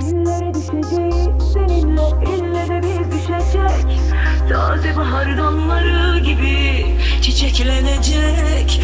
İllere düşeceğiz seninle ille de biz düşecek. Taze bahar damları gibi çiçeklenecek.